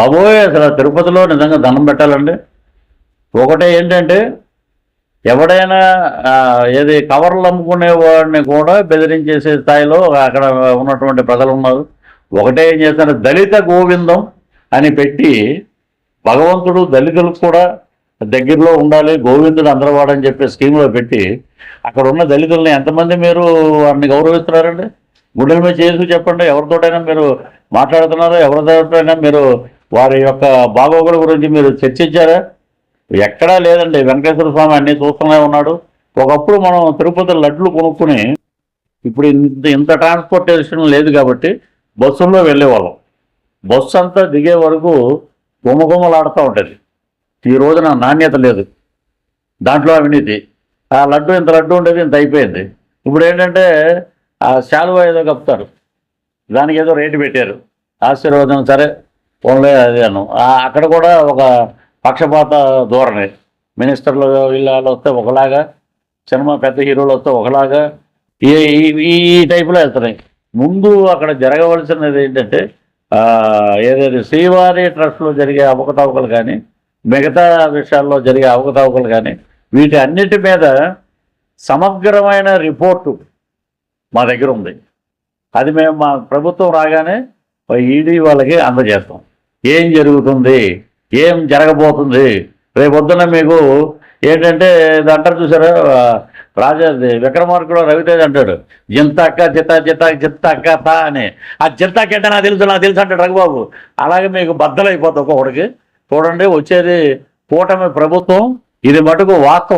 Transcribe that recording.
బాబోయ్ అసలు తిరుపతిలో నిజంగా దండం పెట్టాలండి. ఒకటే ఏంటంటే ఎవడైనా ఏది కవర్లు అమ్ముకునే వాడిని కూడా బెదిరించేసే స్థాయిలో అక్కడ ఉన్నటువంటి ప్రజలు ఉన్నారు. ఒకటే ఏం చేస్తారు దళిత గోవిందం అని పెట్టి భగవంతుడు దళితులకు కూడా దగ్గరలో ఉండాలి గోవిందుడు అందరవాడని అని చెప్పి స్కీమ్లో పెట్టి అక్కడ ఉన్న దళితుల్ని ఎంతమంది మీరు వారిని గౌరవిస్తున్నారండి? గుండెల మీద చేసి చెప్పండి ఎవరితోటైనా మీరు మాట్లాడుతున్నారో ఎవరితోటైనా మీరు వారి యొక్క బాగోగుల గురించి మీరు చర్చించారా? ఎక్కడా లేదండి. వెంకటేశ్వర స్వామి అన్నీ చూస్తూనే ఉన్నాడు. ఒకప్పుడు మనం తిరుపతి లడ్లు కొనుక్కుని ఇప్పుడు ఇంత ఇంత ట్రాన్స్పోర్టేషన్ లేదు కాబట్టి బస్సుల్లో వెళ్ళేవాళ్ళం. బస్సు అంతా దిగే వరకు గుమగుమలాడుతూ ఉంటుంది ఈ రోజున నాణ్యత లేదు. దాంట్లో అవినీతి. ఆ లడ్డు ఇంత లడ్డు ఉండేది ఇంత అయిపోయింది. ఇప్పుడు ఏంటంటే ఆ శాలువా ఏదో కప్తారు దానికి ఏదో రేటు పెట్టారు. ఆశీర్వాదం సరే. ఓన్లీ అది అను అక్కడ కూడా ఒక పక్షపాత ధోరణి. మినిస్టర్లు వీళ్ళు వస్తే ఒకలాగా సినిమా పెద్ద హీరోలు వస్తే ఒకలాగా ఈ ఈ- టైపులో వెళ్తున్నాయి. ముందు అక్కడ జరగవలసినది ఏంటంటే ఏదైతే శ్రీవారి ట్రస్ట్లో జరిగే అవకతవకలు కానీ మిగతా విషయాల్లో జరిగే అవకతవకలు కానీ వీటి అన్నిటి మీద సమగ్రమైన రిపోర్టు మా దగ్గర ఉంది. అది మేము మా ప్రభుత్వం రాగానే ఈడీ వాళ్ళకి అందజేస్తాం. ఏం జరుగుతుంది? ఏం జరగబోతుంది? రేపొద్దున మీకు ఏంటంటే ఇది అంటారు చూసారా? రాజా విక్రమార్కుడు రవితేజ్ అంటాడు. జింతక్క చిత్త చిత్త చిత్త అక్క తా అని. ఆ జింత అంటే నాకు తెలుసు నాకు తెలుసు అంటాడు రఘుబాబు. అలాగే మీకు బద్దలైపోతుంది ఒక్కొక్కడికి. చూడండి వచ్చేది కూటమి ప్రభుత్వం ఇది మటుకు వాస్తవం.